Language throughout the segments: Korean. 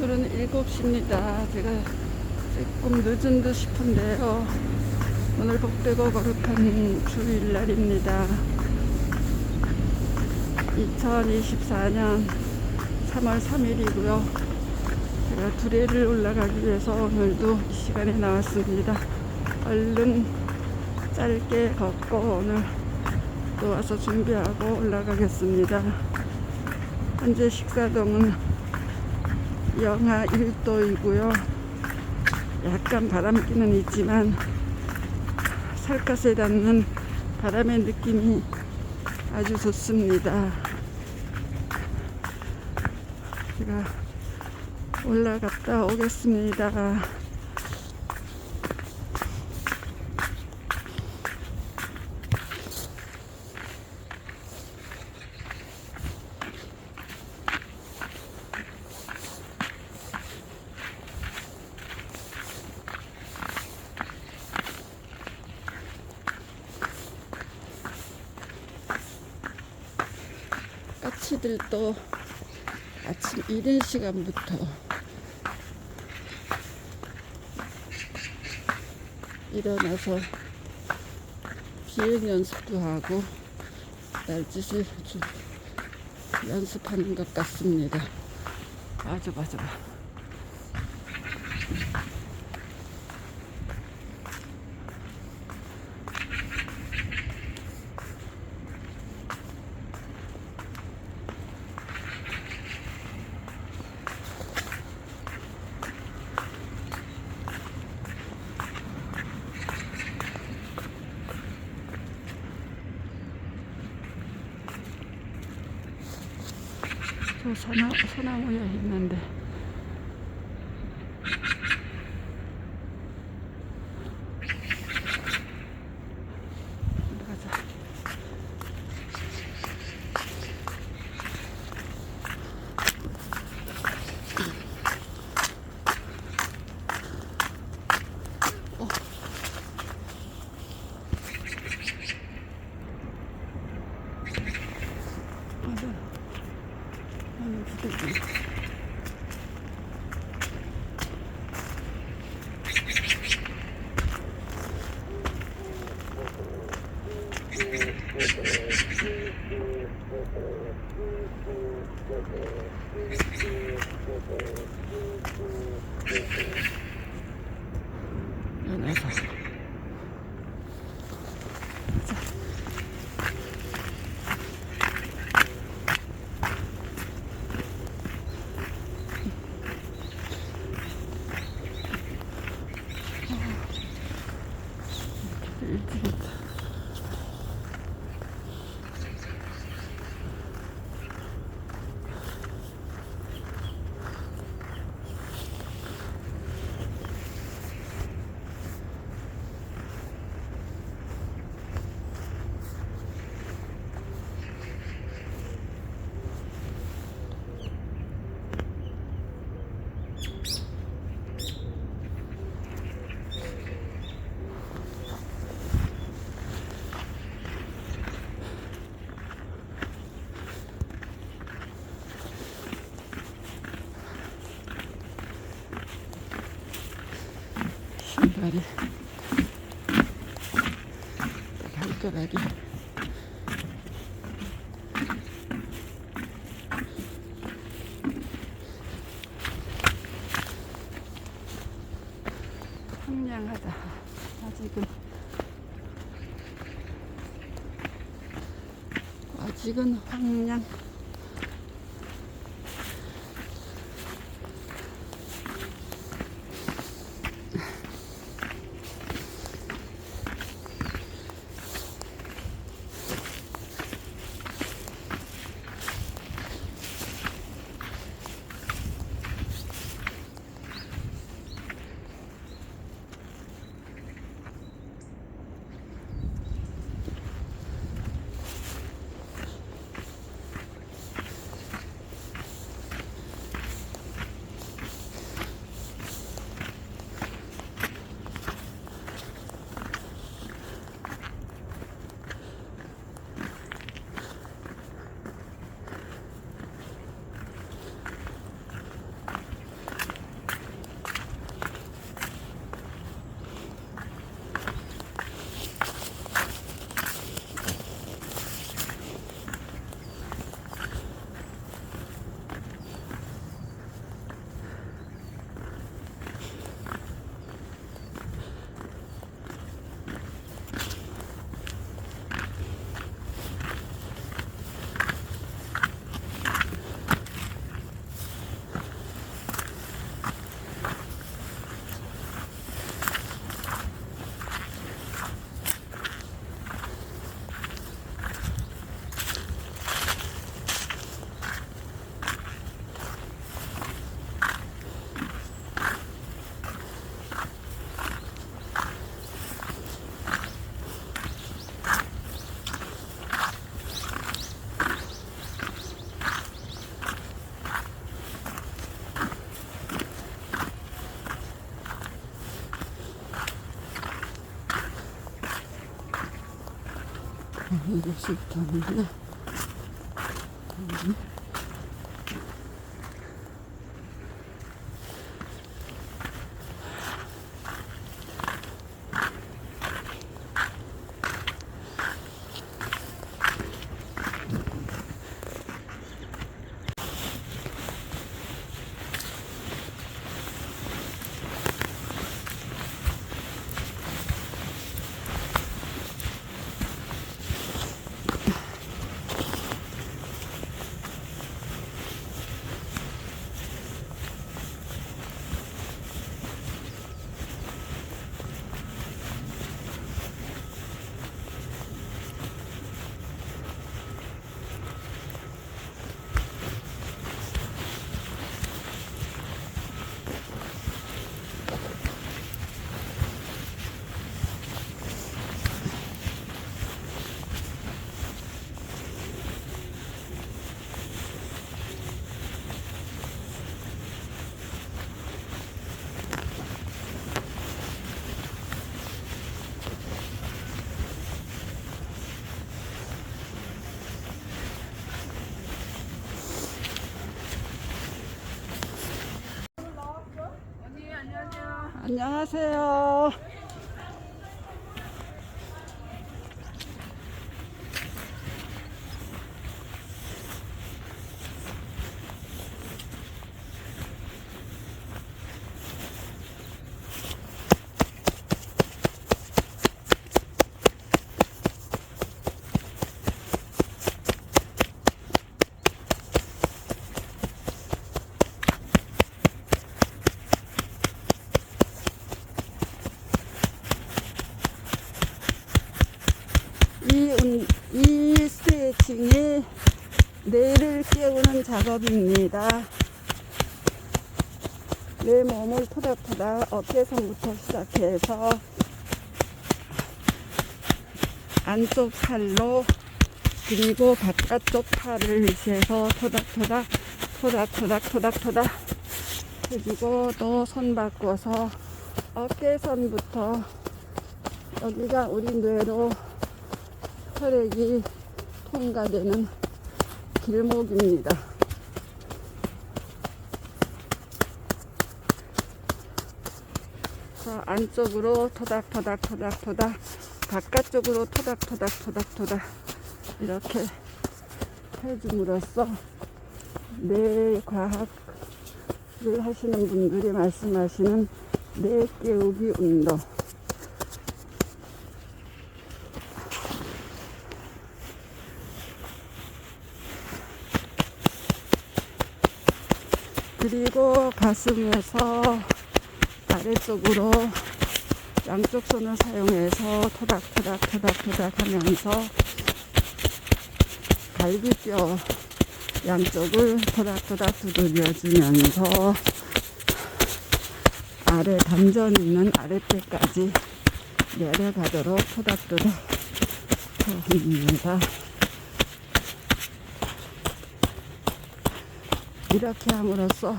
오늘은 7시입니다. 제가 조금 늦은 듯 싶은데요. 오늘 복되고 거룩한 주일날입니다. 2024년 3월 3일이고요. 제가 두레를 올라가기 위해서 오늘도 이 시간에 나왔습니다. 얼른 짧게 걷고 오늘 또 와서 준비하고 올라가겠습니다. 현재 식사동은 영하 1도이고요. 약간 바람기는 있지만 살갗에 닿는 바람의 느낌이 아주 좋습니다. 제가 올라갔다 오겠습니다. 까치들도 아침 이른 시간부터 일어나서 비행 연습도 하고 날짓을 좀 연습하는 것 같습니다. 맞아, 맞아. 저 소나, 소나무에 있는데 가자. 맞아. 아니, words. 신발이 발가락이 황량하다. 아직은. 아직은 황량 이거 싫다는데. 안녕하세요. 이, 운- 이 스트레칭이 뇌를 깨우는 작업입니다. 내 몸을 토닥토닥 어깨선부터 시작해서 안쪽 팔로 그리고 바깥쪽 팔을 위시해서 토닥토닥 토닥토닥 토닥토닥 해주고 또 손 바꿔서 어깨선부터 여기가 우리 뇌로 혈액이 통과되는 길목입니다. 자, 안쪽으로 토닥토닥 토닥토닥. 바깥쪽으로 토닥토닥 토닥토닥. 이렇게 해줌으로써 뇌 과학을 하시는 분들이 말씀하시는 뇌 깨우기 운동 그리고 가슴에서 아래쪽으로 양쪽 손을 사용해서 토닥토닥 토닥토닥 하면서 갈비뼈 양쪽을 토닥토닥 두드려 주면서 아래 담전 있는 아랫배까지 내려가도록 토닥토닥 합니다. 이렇게 함으로써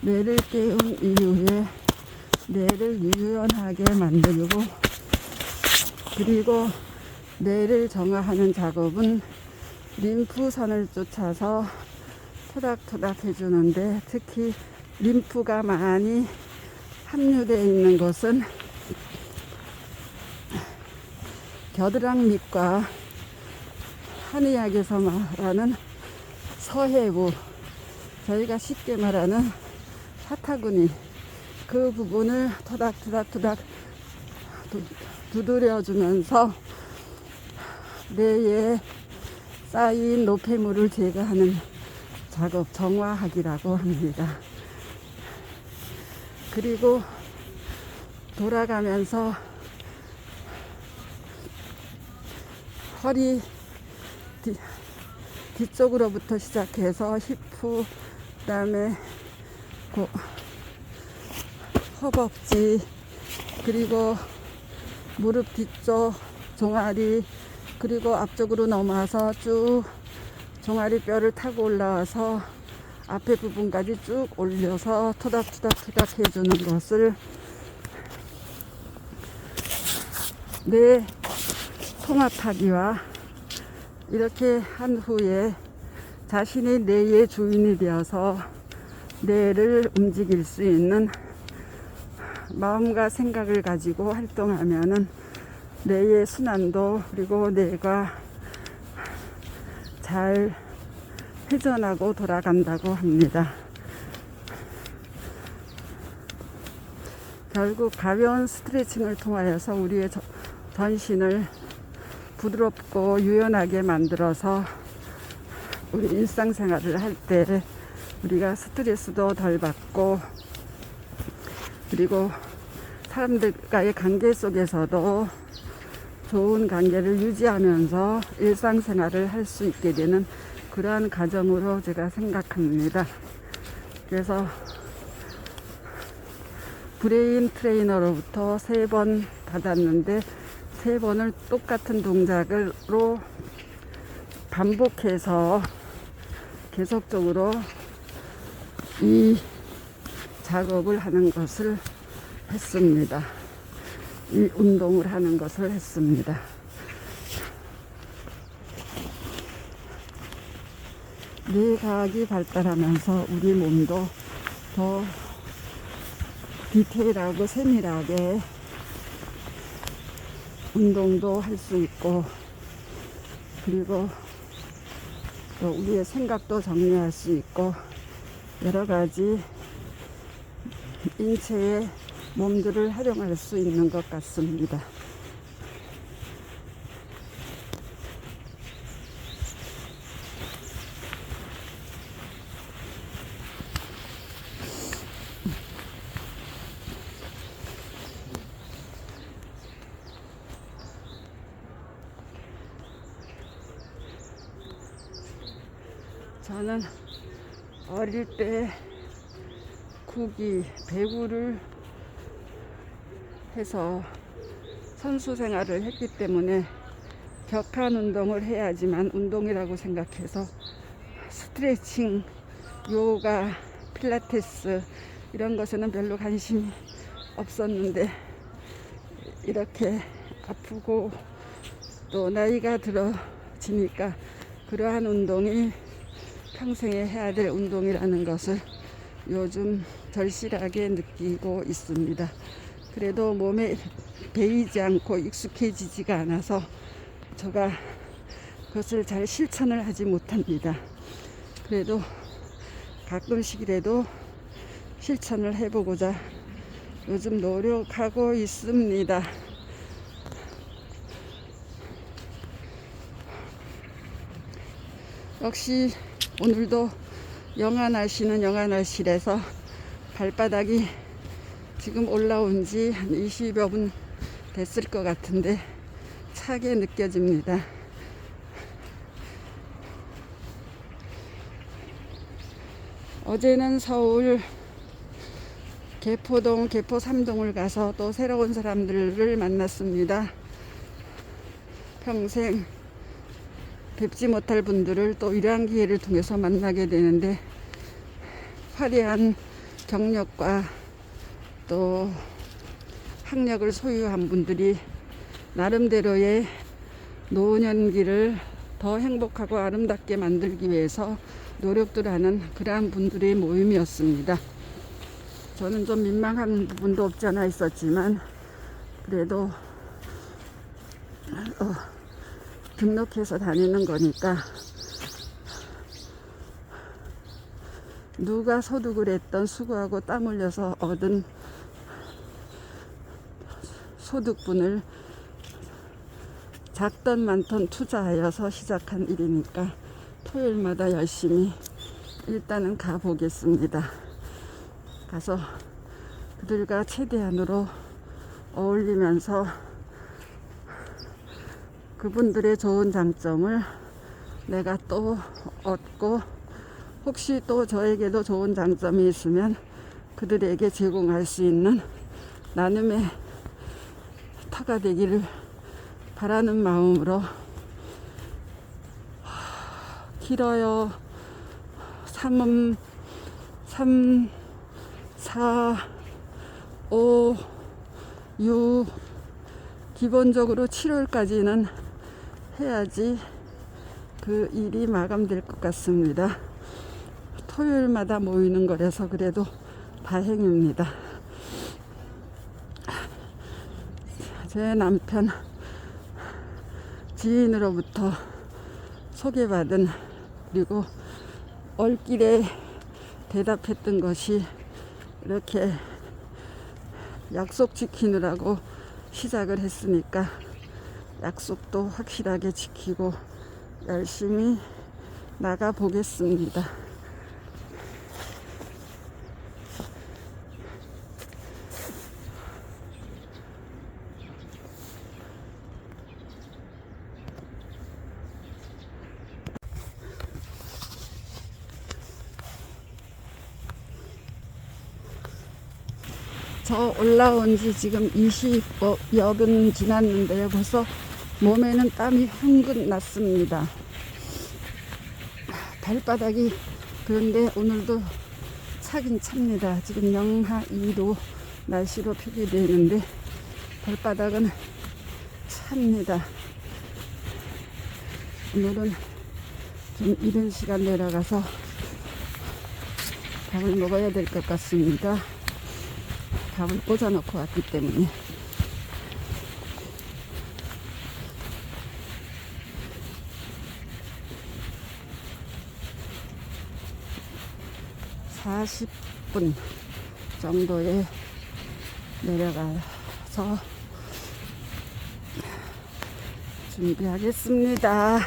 뇌를 깨운 이후에 뇌를 유연하게 만들고 그리고 뇌를 정화하는 작업은 림프선을 쫓아서 토닥토닥 해주는데 특히 림프가 많이 함유되어 있는 곳은 겨드랑 밑과 한의학에서 말하는 서해부 저희가 쉽게 말하는 사타구니 그 부분을 토닥토닥토닥 두- 두드려주면서 뇌에 쌓인 노폐물을 제거하는 작업 정화학이라고 합니다. 그리고 돌아가면서 허리 뒤, 뒤쪽으로부터 시작해서 히프 그다음에 고, 허벅지 그리고 무릎 뒤쪽 종아리 그리고 앞쪽으로 넘어와서 쭉 종아리 뼈를 타고 올라와서 앞에 부분까지 쭉 올려서 토닥토닥토닥 해주는 것을 뇌 통합하기와 이렇게 한 후에 자신이 뇌의 주인이 되어서 뇌를 움직일 수 있는 마음과 생각을 가지고 활동하면은 뇌의 순환도 그리고 뇌가 잘 회전하고 돌아간다고 합니다. 결국 가벼운 스트레칭을 통하여서 우리의 저- 전신을 부드럽고 유연하게 만들어서 우리 일상생활을 할 때 우리가 스트레스도 덜 받고 그리고 사람들과의 관계 속에서도 좋은 관계를 유지하면서 일상생활을 할 수 있게 되는 그러한 과정으로 제가 생각합니다. 그래서 브레인 트레이너로부터 세 번 받았는데 세 번을 똑같은 동작으로 반복해서 계속적으로 이 작업을 하는 것을 했습니다. 이 운동을 하는 것을 했습니다. 뇌과학이 발달하면서 우리 몸도 더 디테일하고 세밀하게 운동도 할 수 있고 그리고 또 우리의 생각도 정리할 수 있고 여러 가지 인체의 몸들을 활용할 수 있는 것 같습니다. 저는 어릴 때 구기 배구를 해서 선수 생활을 했기 때문에 격한 운동을 해야지만 운동이라고 생각해서 스트레칭, 요가, 필라테스 이런 것에는 별로 관심이 없었는데 이렇게 아프고 또 나이가 들어지니까 그러한 운동이 평생에 해야 될 운동이라는 것을 요즘 절실하게 느끼고 있습니다. 그래도 몸에 배이지 않고 익숙해지지가 않아서 제가 그것을 잘 실천을 하지 못합니다. 그래도 가끔씩이라도 실천을 해보고자 요즘 노력하고 있습니다. 역시 오늘도 영하 날씨는 영하 날씨라서 발바닥이 지금 올라온 지 한 20여 분 됐을 것 같은데 차게 느껴집니다. 어제는 서울 개포동, 개포 3동을 가서 또 새로운 사람들을 만났습니다. 평생 뵙지 못할 분들을 또 이러한 기회를 통해서 만나게 되는데 화려한 경력과 또 학력을 소유한 분들이 나름대로의 노년기를 더 행복하고 아름답게 만들기 위해서 노력들 하는 그러한 분들의 모임이었습니다. 저는 좀 민망한 부분도 없지 않아 있었지만 그래도 어, 등록해서 다니는 거니까 누가 소득을 했던 수고하고 땀 흘려서 얻은 소득분을 작던 많던 투자하여서 시작한 일이니까 토요일마다 열심히 일단은 가보겠습니다. 가서 그들과 최대한으로 어울리면서 그분들의 좋은 장점을 내가 또 얻고 혹시 또 저에게도 좋은 장점이 있으면 그들에게 제공할 수 있는 나눔의 터가 되기를 바라는 마음으로 길어요. 3음 3 4 5 6 기본적으로 7월까지는 해야지 그 일이 마감될 것 같습니다. 토요일마다 모이는 거라서 그래도 다행입니다. 제 남편 지인으로부터 소개받은 그리고 얼길에 대답했던 것이 이렇게 약속 지키느라고 시작을 했으니까 약속도 확실하게 지키고 열심히 나가 보겠습니다. 저 올라온 지 지금 20여분 지났는데요. 벌써 몸에는 땀이 흥근 났습니다. 발바닥이 그런데 오늘도 차긴 찹니다. 지금 영하 2도 날씨로 표기되는데 발바닥은 찹니다. 오늘은 좀 이른 시간 내려가서 밥을 먹어야 될 것 같습니다. 밥을 꽂아놓고 왔기 때문에 사십 분 정도에 내려가서 준비하겠습니다.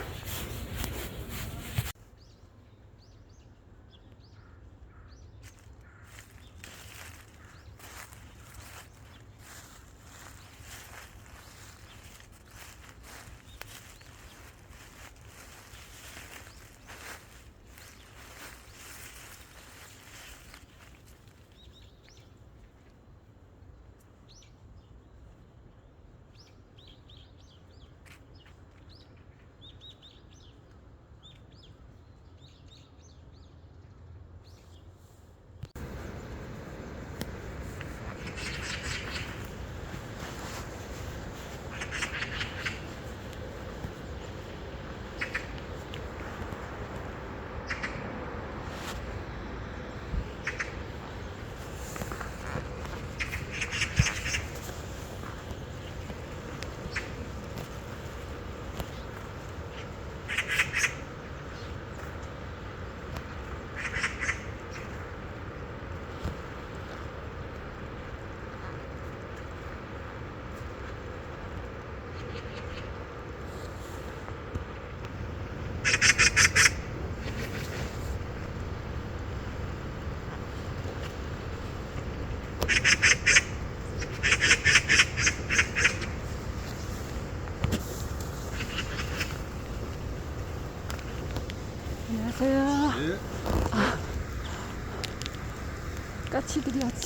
안녕하세